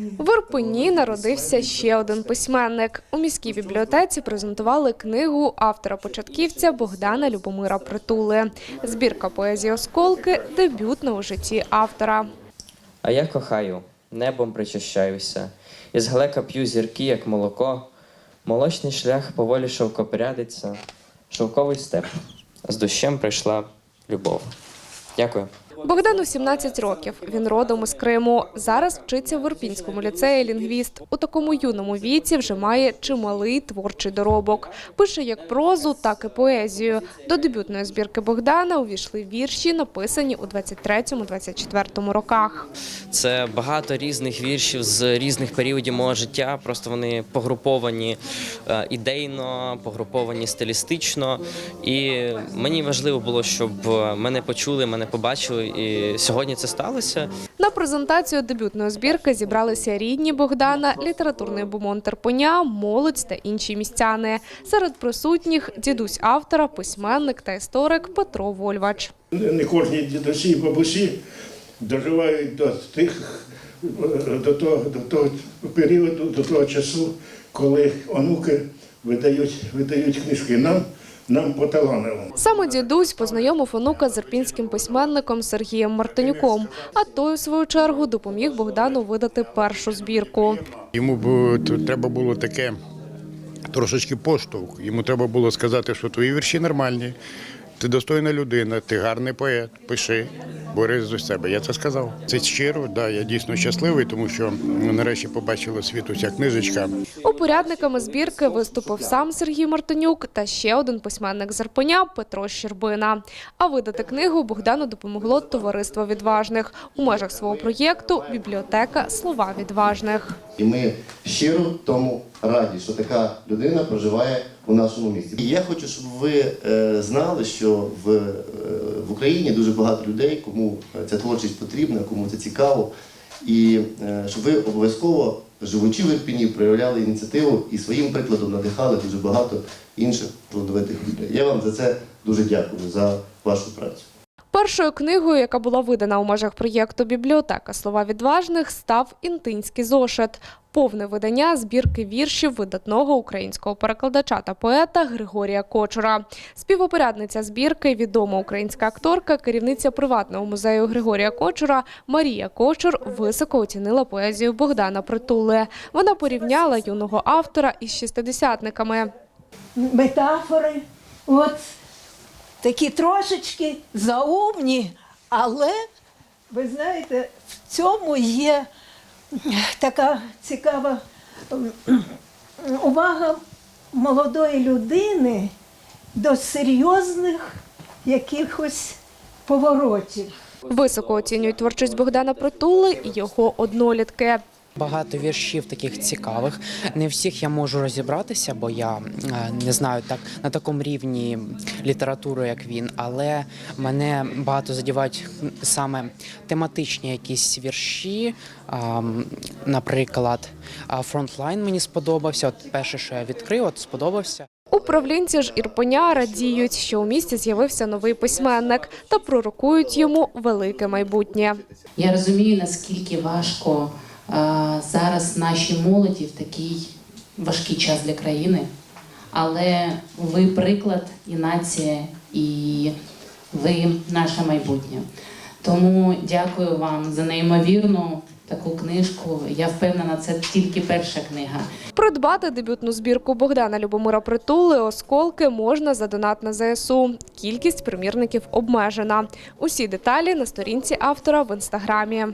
В Ірпені народився ще один письменник. У міській бібліотеці презентували книгу автора-початківця Богдана Любомира Притули. Збірка поезії Осколки дебютна у житті автора. А я кохаю, небом причащаюся, із глека п'ю зірки, як молоко, молочний шлях поволі шовкопрядиться, шовковий степ. З дощем прийшла любов. Дякую. Богдану 17 років. Він родом із Криму. Зараз вчиться в Ірпінському ліцеї лінгвіст. У такому юному віці вже має чималий творчий доробок. Пише як прозу, так і поезію. До дебютної збірки Богдана увійшли вірші, написані у 23-24 роках. Це багато різних віршів з різних періодів мого життя. Просто вони погруповані е, ідейно, погруповані стилістично. І мені важливо було, щоб е, мене почули, мене побачили. І сьогодні це сталося. На презентацію дебютної збірки зібралися рідні Богдана, літературний бумон Терпоня, молодь та інші містяни. Серед присутніх дідусь автора, письменник та історик Петро Вольвач. Не кожні дідусі і бабусі доживають до тих до того, до того періоду, до того часу, коли онуки видають, видають книжки нам, нам поталанило. Саме дідусь познайомив онука з ірпінським письменником Сергієм Мартинюком, а той, у свою чергу, допоміг Богдану видати першу збірку. Йому б треба було таке трошечки поштовх. Йому треба було сказати, що твої вірші нормальні, ти достойна людина, ти гарний поет, пиши, борись за себе. Я це сказав. Це щиро, да, я дійсно щасливий, тому що нарешті побачила світу ця книжечка. Упорядниками збірки виступив сам Сергій Мартинюк та ще один письменник з Ірпеня Петро Щербина. А видати книгу Богдану допомогло товариство відважних у межах свого проєкту Бібліотека Слова відважних. І ми щиро тому раді, що така людина проживає у нашому місті. І я хочу, щоб ви е, знали, що в, е, в Україні дуже багато людей, кому ця творчість потрібна, кому це цікаво, і е, щоб ви обов'язково, живучи в Ірпіні, проявляли ініціативу і своїм прикладом надихали дуже багато інших талановитих людей. Я вам за це дуже дякую за вашу працю. Першою книгою, яка була видана у межах проєкту Бібліотека Слова відважних, став інтинський зошит. Повне видання збірки віршів видатного українського перекладача та поета Григорія Кочура. Співопорядниця збірки, відома українська акторка, керівниця приватного музею Григорія Кочура Марія Кочур високо оцінила поезію Богдана Притули. Вона порівняла юного автора із шістидесятниками. метафори, от такі трошечки заумні, але ви знаєте, в цьому є така цікава увага молодої людини до серйозних якихось поворотів. Високо оцінюють творчість Богдана Притули і його однолітки. Багато віршів таких цікавих. Не всіх я можу розібратися, бо я е, не знаю так на такому рівні літератури, як він. Але мене багато задівають саме тематичні якісь вірші. Наприклад, фронтлайн мені сподобався. От перше, що я відкрив, от сподобався. Управлінці ж Ірпеня радіють, що у місті з'явився новий письменник та пророкують йому велике майбутнє. Я розумію, наскільки важко зараз нашій молоді в такий важкий час для країни. Але ви приклад і нація, і ви наше майбутнє. Тому дякую вам за неймовірну таку книжку. Я впевнена, це тільки перша книга. Придбати дебютну збірку Богдана Любомира Притули осколки можна за донат на ЗСУ. Кількість примірників обмежена. Усі деталі на сторінці автора в інстаграмі.